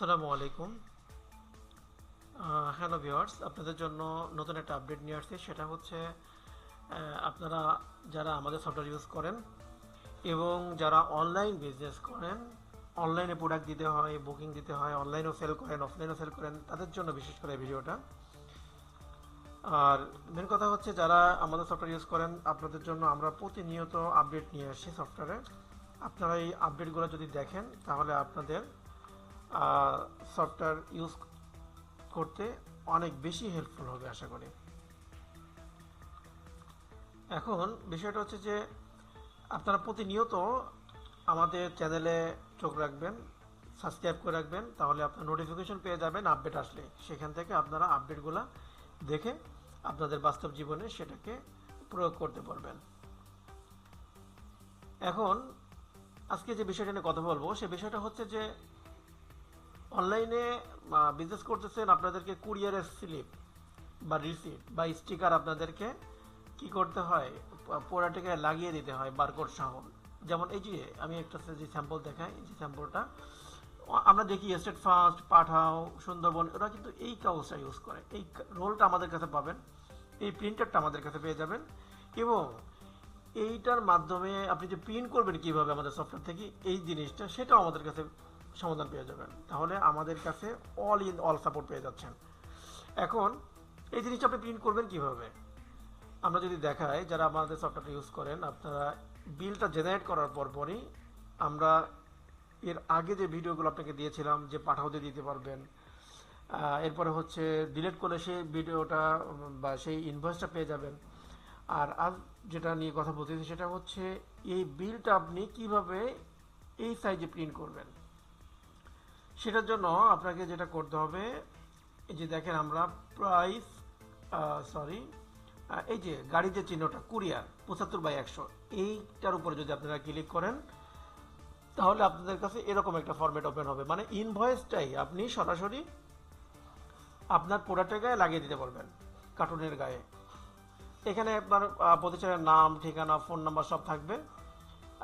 আসসালামু আলাইকুম। Hello viewers আপনাদের জন্য নতুন একটা আপডেট নিয়ে আসছি। সেটা হচ্ছে আপনারা যারা আমাদের সফটওয়্যার ইউজ করেন এবং যারা অনলাইন বিজনেস করেন অনলাইনে প্রোডাক্ট দিতে হয় বুকিং দিতে হয় অনলাইনেও সেল করেন অফলাইনেও সেল করেন, তাদের জন্য বিশেষ করে ভিডিওটা। আর মেন কথা হচ্ছে, যারা আমাদের সফটওয়্যার ইউজ করেন, আপনাদের জন্য আমরা প্রতিনিয়ত আপডেট নিয়ে আসি সফটওয়্যারে আপনারা এই আপডেটগুলো যদি দেখেন, তাহলে আপনাদের সফটওয়্যার ইউজ করতে অনেক বেশি হেল্পফুল হবে আশা করি। এখন বিষয়টা হচ্ছে যে, আপনারা প্রতিনিয়ত আমাদের চ্যানেলে চোখ রাখবেন সাবস্ক্রাইব করে রাখবেন, তাহলে আপনার নোটিফিকেশন পেয়ে যাবেন আপডেট আসলে। সেখান থেকে আপনারা আপডেটগুলো দেখে আপনাদের বাস্তব জীবনে সেটাকে প্রয়োগ করতে পারবেন। এখন আজকে যে বিষয়টা নিয়ে কথা বলব, সে বিষয়টা হচ্ছে যে অনলাইনে বিজনেস করতেছেন, আপনাদেরকে কুরিয়ারের স্লিপ বা রিসিপ্ট বা স্টিকার আপনাদেরকে কি করতে হয়? পোড়াটিকে লাগিয়ে দিতে হয় বারকোড সহ। যেমন এই যে, আমি একটা যে স্যাম্পল দেখাই, যে স্যাম্পলটা আমরা দেখি স্টেট ফার্স্ট পাঠাও সুন্দরবন ওরা কিন্তু এই কাগজটা ইউজ করে। এই রোলটা আমাদের কাছে পাবেন, এই প্রিন্টারটা আমাদের কাছে পেয়ে যাবেন এবং এইটার মাধ্যমে আপনি যে প্রিন্ট করবেন কীভাবে আমাদের সফটওয়্যার থেকে, এই জিনিসটা, সেটাও আমাদের কাছে সমাধান পেয়ে যাবেন। তাহলে আমাদের কাছে অল ইন অল সাপোর্ট পেয়ে যাচ্ছেন। এখন এই জিনিসটা আপনি প্রিন্ট করবেন কীভাবে? আমরা যদি দেখাই, যারা আমাদের সফটওয়্যারটা ইউজ করেন, আপনারা বিলটা জেনারেট করার পর পরই আমরা এর আগে যে ভিডিওগুলো আপনাকে দিয়েছিলাম, যে পাঠাওতে দিতে পারবেন এরপরে হচ্ছে ডিলিট করলে সেই ভিডিওটা বা সেই ইনভয়েসটা পেয়ে যাবেন। আর আজ যেটা নিয়ে কথা বলতেছি সেটা হচ্ছে, এই বিলটা আপনি কীভাবে এই সাইজে প্রিন্ট করবেন? সেটার জন্য আপনাকে যেটা করতে হবে, এই যে দেখেন আমরা প্রাইস সরি এই যে গাড়ির যে চিহ্নটা কুরিয়ার পঁচাত্তর বাই একশো, এইটার উপরে যদি আপনারা ক্লিক করেন, তাহলে আপনাদের কাছে এরকম একটা ফরম্যাট ওপেন হবে। মানে ইনভয়েসটাই আপনি সরাসরি আপনার প্রোডাক্টের গায়ে লাগিয়ে দিতে পারবেন কার্টুনের গায়ে। এখানে আপনার প্রতিষ্ঠানের নাম, ঠিকানা ফোন নাম্বার সব থাকবে।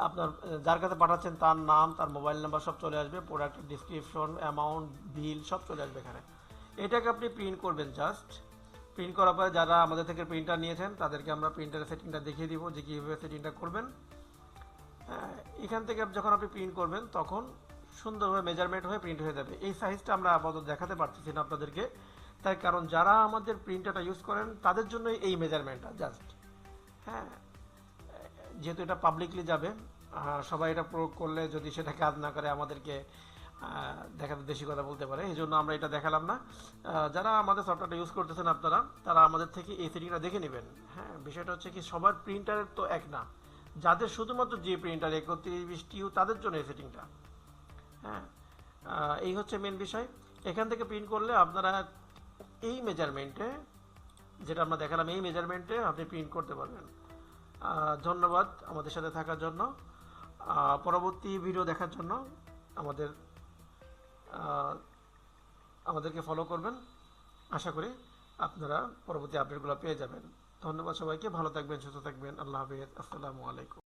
আপনার যার কাছে পাঠাচ্ছেন তার নাম, তার মোবাইল নাম্বার সব চলে আসবে প্রোডাক্টের ডিসক্রিপশন অ্যামাউন্ট বিল সব চলে আসবে এখানে। এটাকে আপনি প্রিন্ট করবেন জাস্ট প্রিন্ট করার পরে যারা আমাদের থেকে প্রিন্টার নিয়েছেন, তাদেরকে আমরা প্রিন্টারের সেটিংটা দেখিয়ে দিব যে কীভাবে সেটিংটা করবেন। এখান থেকে যখন আপনি প্রিন্ট করবেন, তখন সুন্দরভাবে মেজারমেন্ট হয়ে প্রিন্ট হয়ে যাবে। এই সাইজটা আমরা আপাতত দেখাতে পারতেছি না আপনাদেরকে। তাই কারণ যারা আমাদের প্রিন্টারটা ইউজ করেন, তাদের জন্য এই মেজারমেন্টটা জাস্ট হ্যাঁ যেহেতু এটা পাবলিকলি যাবে সবাই এটা প্রয়োগ করলে যদি সেটা কাজ না করে আমাদেরকে দেখাতে বেশি কথা বলতে পারে, এই জন্য আমরা এটা দেখালাম না। যারা আমাদের সফটওয়্যারটা ইউজ করতেছেন আপনারা, তারা আমাদের থেকে এই সেটিংটা দেখে নেবেন। হ্যাঁ বিষয়টা হচ্ছে কি, সবার প্রিন্টার তো এক না। যাদের শুধুমাত্র যে প্রিন্টার একত্রিশ টিউ তাদের জন্য এই সেটিংটা হ্যাঁ এই হচ্ছে মেন বিষয়। এখান থেকে প্রিন্ট করলে আপনারা এই মেজারমেন্টে যেটা আমরা দেখালাম, এই মেজারমেন্টে আপনি প্রিন্ট করতে পারবেন। ধন্যবাদ আমাদের সাথে থাকার জন্য। পরবর্তী ভিডিও দেখার জন্য আমাদের আমাদেরকে ফলো করবেন। আশা করি আপনারা পরবর্তী আপডেটগুলো পেয়ে যাবেন। ধন্যবাদ সবাইকে, ভালো থাকবেন, সুস্থ থাকবেন। আল্লাহ হাফিজ। আসসালামু আলাইকুম।